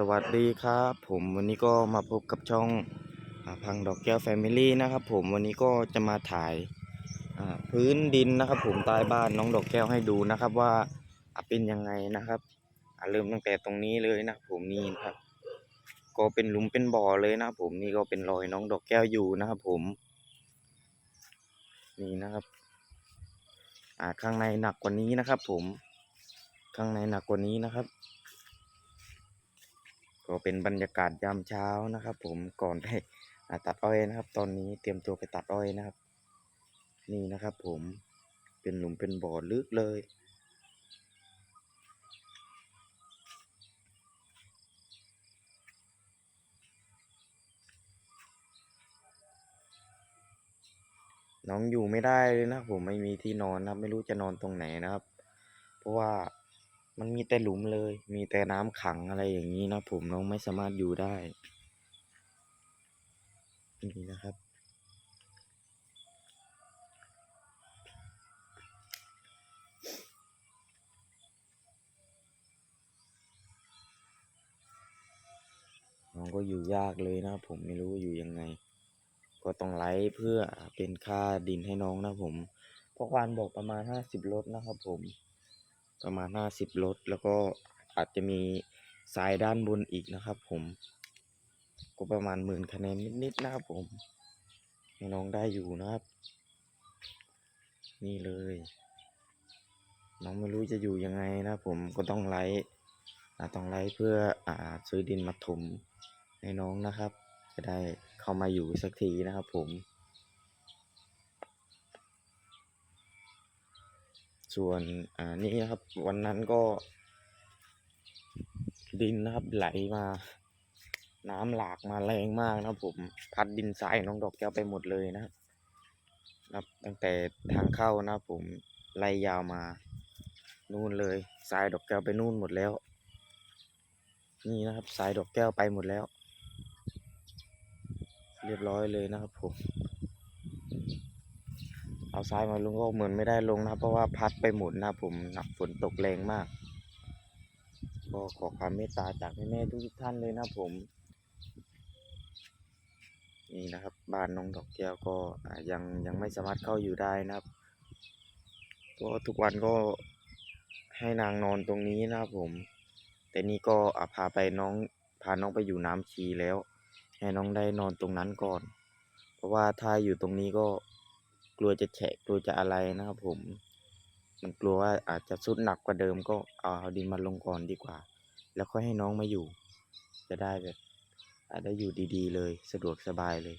สวัสดีครับ ผมวันนี้ก็มาพบกับช่องอพังดอกแก้วแฟมิลี่นะครับ ผมวันนี้ก็จะมาถ่ายพื้นดินนะครับ ผมใต้บ้านน้องดอกแก้วให้ดูนะครับ ว่าเป็นยังไงนะครับเริ่มตั้งแต่ตรงนี้เลยนะผมนี่นะครับ ก็เป็นหลุมเป็นบ่อเลยนะผมนี่ก็เป็นรอยน้องดอกแก้วอยู่นะครับ ผม นี่นะครับ อ่าข้างในหนักกว่านี้นะครับ ผมข้างในหนักกว่านี้นะครับ ก็เป็นบรรยากาศยามเช้านะครับ ผมก่อนได้ตัดอ้อยนะครับ ตอนนี้เตรียมตัวไปตัดอ้อยนะครับ นี่นะครับ ผมเป็นหลุมเป็นบ่อลึกเลยน้องอยู่ไม่ได้เลยนะผมไม่มีที่นอนนะครับ ไม่รู้จะนอนตรงไหนนะครับ เพราะว่า มันมีแต่หลุมเลย มีแต่น้ำขังอะไรอย่างนี้นะผมน้องไม่สามารถอยู่ได้ นี่นะครับน้องก็อยู่ยากเลยนะผมไม่รู้ว่าอยู่ยังไง ก็ต้องไลฟ์เพื่อเป็นค่าดินให้น้องนะผม เพราะควานบอกประมาณห้าสิบรถนะครับผม ประมาณห้าสิบรถ แล้วก็อาจจะมีสายด้านบนอีกนะครับผม ก็ประมาณหมื่นคะแนนนิดๆนะครับผมให้น้องได้อยู่นะครับ นี่เลย น้องไม่รู้จะอยู่ยังไงนะผมก็ต้องไลฟ์อ่ต้องไลฟ์เพื่ออ่าซื้อดินมาถมให้น้องนะครับ จะได้เข้ามาอยู่สักทีนะครับผม ส่วนอ่านี่นะครับ วันนั้นก็ ดินนะครับไหลมา น้ำหลากมาแรงมากนะครับผมพัดดินทรายน้องดอกแก้วไปหมดเลยนะครับนับตั้งแต่ทางเข้านะครับผมไล่ยาวมา นู่นเลยทรายดอกแก้วไปนู่นหมดแล้ว นี่นะครับทรายดอกแก้วไปหมดแล้ว เรียบร้อยเลยนะครับผม เอาทรายมาลงก็เหมือนไม่ได้ลงนะเพราะว่าพัดไปหมดนะผมหนักฝนตกแรงมากก็ขอความเมตตาจากแม่ๆทุกท่านเลยนะผม นี่นะครับบ้านน้องดอกแก้วก็ยังยังไม่สามารถเข้าอยู่ได้นะครับก็ทุกวันก็ให้นางนอนตรงนี้นะครับผม แต่นี่ก็พาไปน้องพาน้องไปอยู่น้ำชีแล้ว ให้น้องได้นอนตรงนั้นก่อน เพราะว่าถ้าอยู่ตรงนี้ก็ กลัวจะแฉะกลัวจะอะไรนะครับผม มันกลัวว่าอาจจะสุดหนักกว่าเดิมก็เอาเอาดินมาลงก่อนดีกว่า แล้วค่อยให้น้องมาอยู่ จะได้แบบอาจได้อยู่ดีๆ เลยสะดวกสบายเลย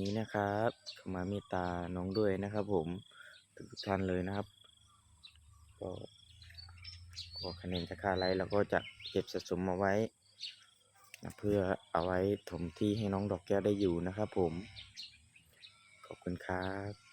นี้นะครับขมาเมตตาน้องด้วยนะครับ ผมทุกท่านเลยนะครับก็ก็คะแนนจะค่าไลค์เราก็จะเก็บสะสมมาไว้ เพื่อเอาไว้ถมที่ให้น้องดอกแก้วได้อยู่นะครับผม ขอบคุณครับ